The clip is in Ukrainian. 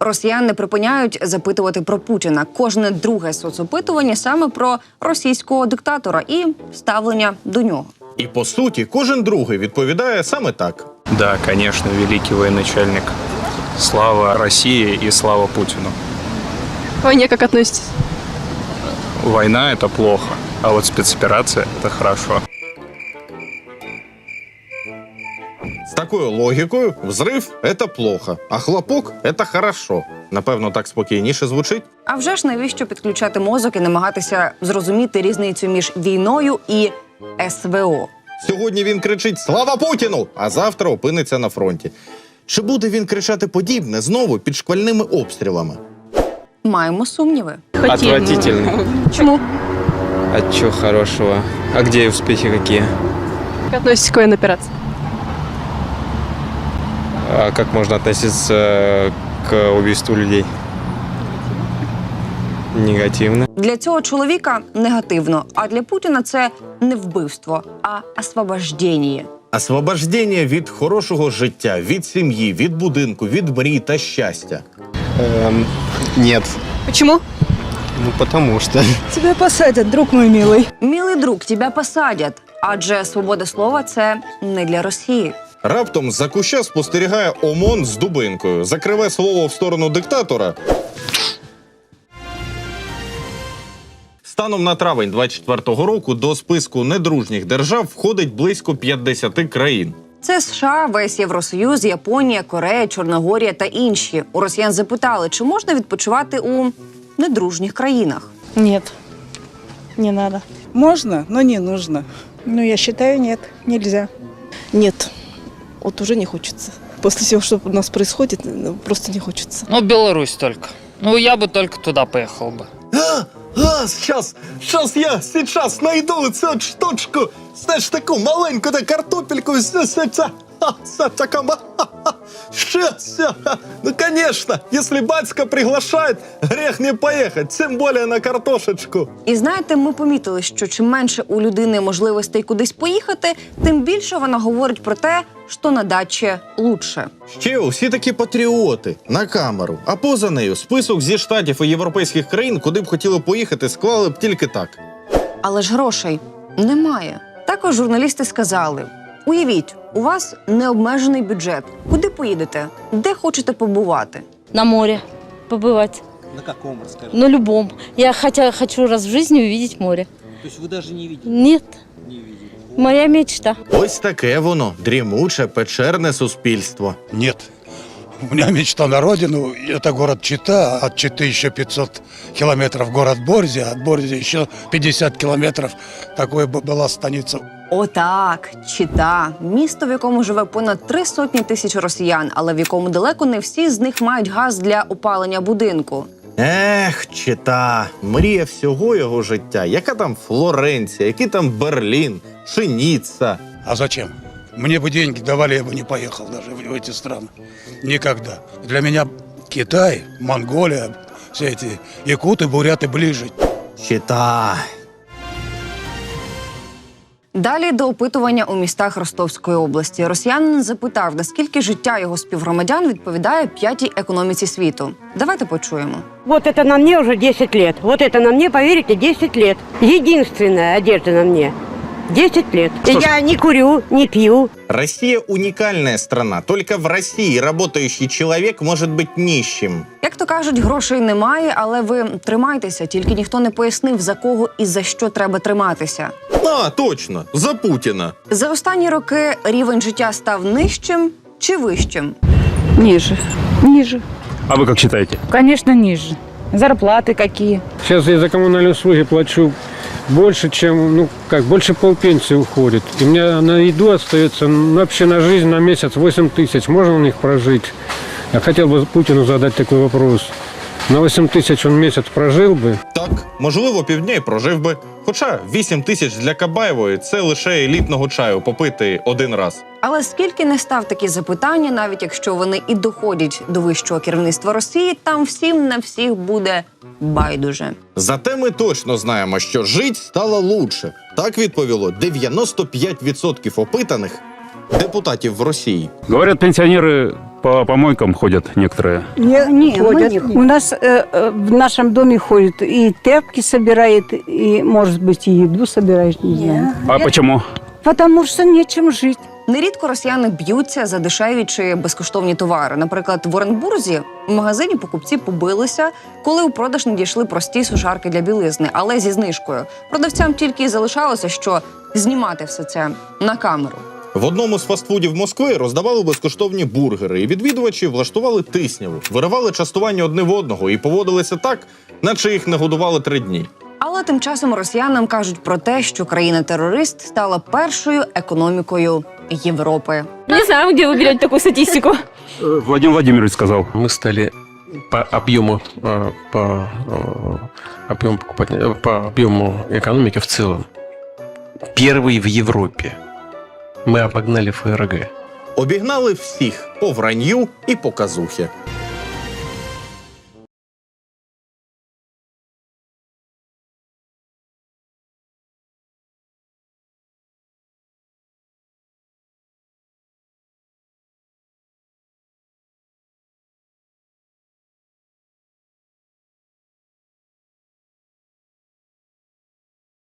Росіян не припиняють запитувати про Путіна. Кожне друге соцопитування саме про російського диктатора і ставлення до нього. І по суті, кожен другий відповідає саме так. Да, конечно, великий военачальник. Слава России и слава Путину. К войне как относитесь? Война – это плохо, а вот спецоперация – это хорошо. З такою логікою взрив це плохо, а хлопок це хорошо. Напевно, так спокійніше звучить. А вже ж навіщо підключати мозок і намагатися зрозуміти різницю між війною і СВО? Сьогодні він кричить Слава Путіну! А завтра опиниться на фронті. Чи буде він кричати подібне знову під шквальними обстрілами? Маємо сумніви. Отвратительно. Почему? А чё хорошего? А где успехи какие? Как относитесь к военной операции? А как можно относиться э, к убийству людей? Негативно. Для цього чоловіка негативно, а для Путіна це не вбивство, а освобождення. Освобождення від хорошого життя, від сім'ї, від будинку, від мрій та щастя. Эм, нет. Почему? Ну, потому что. Тебя посадят, друг мой милый. Мілий друг, тебе посадять, адже свобода слова це не для Росії. Раптом за куща спостерігає ОМОН з дубинкою, закриве слово в сторону диктатора. Станом на травень 24-го року до списку недружніх держав входить близько 50 країн. Це США, весь Євросоюз, Японія, Корея, Чорногорія та інші. У росіян запитали, чи можна відпочивати у недружніх країнах. Нет, не надо. Можно, но не нужно. Ну, я считаю, нет, нельзя. Нет, вот уже не хочется. После всего, что у нас происходит, ну, просто не хочется. Ну, Беларусь только. Ну, я бы только туда поехал бы. А, а, сейчас, сейчас я сейчас найду цю штучку, знаешь, таку маленьку та картопельку, все, все, це, ха, це така, ма- ха, ха, ще, все, ну, конечно, если батька приглашает, грех не поехать, тем более на картошечку. І знаєте, ми помітили, що чим менше у людини можливостей кудись поїхати, тим більше вона говорить про те, що на дачі лучше. Ще усі такі патріоти на камеру, а поза нею список зі штатів і європейських країн, куди б хотіли поїхати, склали б тільки так. Але ж грошей немає. Також журналісти сказали: уявіть, у вас необмежений бюджет. Куди поїдете? Де хочете побувати? на море побывать. На каком, расскажи? На любом. Я хотя хочу раз в жизни увидеть море. То есть вы даже не видели? Нет, Не видели. моя мечта. Ось таке воно дрімуче печерне суспільство. Нет. У меня мечта на родину. Это город Чита. От Читы еще 500 километров город Борзя. От Борзя еще 50 километров. Такой бы была станица. Отак, Чита, місто, в якому живе понад три сотні тисяч росіян, але в якому далеко не всі з них мають газ для опалення будинку. Ех, чита, мрія всього його життя. Яка там Флоренція, який там Берлін, Шиніца. А зачем? Мне бы деньги давали, я бы не поехал даже в в эти страны. Никогда. Для меня Китай, Монголия, все эти якуты, буряты ближе. Чита. Далі до опитування у містах Ростовської області. Росіянин запитав, наскільки життя його співгромадян відповідає п'ятій економіці світу. Давайте почуємо. Вот это на мне уже 10 лет. Вот это на мне, поверите, 10 лет. Единственная одежда на мне. 10 лет. Я не курю, не пью. Россия уникальная страна. Только в России работающий человек может быть нищим. Як то кажуть, грошей немає, але ви тримайтеся, тільки ніхто не пояснив за кого і за що треба триматися. А, точно, за Путіна. За останні роки рівень життя став нижчим чи вищим. Ниже, ниже. А вы как считаете? Конечно, ниже. Зарплаты какие? Сейчас я за коммунальные услуги плачу больше, чем, ну, как, больше полпенсии уходит. И меня на еду остается ну, вообще на жизнь на месяц 8 тысяч. Можно на них прожить? Я хотел бы Путину задать такой вопрос. На 8 тысяч он месяц прожил бы, Так, можливо, півдня й прожив би. Хоча 8 тисяч для Кабаєвої це лише елітного чаю попити один раз. Але скільки не став такі запитання, навіть якщо вони і доходять до вищого керівництва Росії, там всім на всіх буде байдуже. Зате ми точно знаємо, що жить стало лучше. Так відповіло 95% опитаних депутатів в Росії. Говорят, пенсионеры по помойкам ходят некоторые. Не, не ходят. У нас э, э, в нашем доме ходит и тряпки собирает, и, может быть, и еду собирает, не знаю. А почему? Потому что нечем жить. Нерідко росіяни б'ються за дешеві чи безкоштовні товари. Наприклад, в Оренбурзі в магазині покупці побилися, коли у продаж надійшли прості сушарки для білизни, але зі знижкою. Продавцям тільки й залишалося, що знімати все це на камеру. В одному з фастфудів Москви роздавали безкоштовні бургери, і відвідувачі влаштували тисняву, виривали частування одне в одного і поводилися так, наче їх не годували три дні. Але тим часом росіянам кажуть про те, що країна-терорист стала першою економікою Європи. Не знаю, где вы берете такую статистику. Владимир Владимирович сказал. Мы стали по объему, э, по э, объему покупателя, по объему экономики в целом первый в Европе. Мы обогнали ФРГ. Обігнали всіх по вранью і по казухі.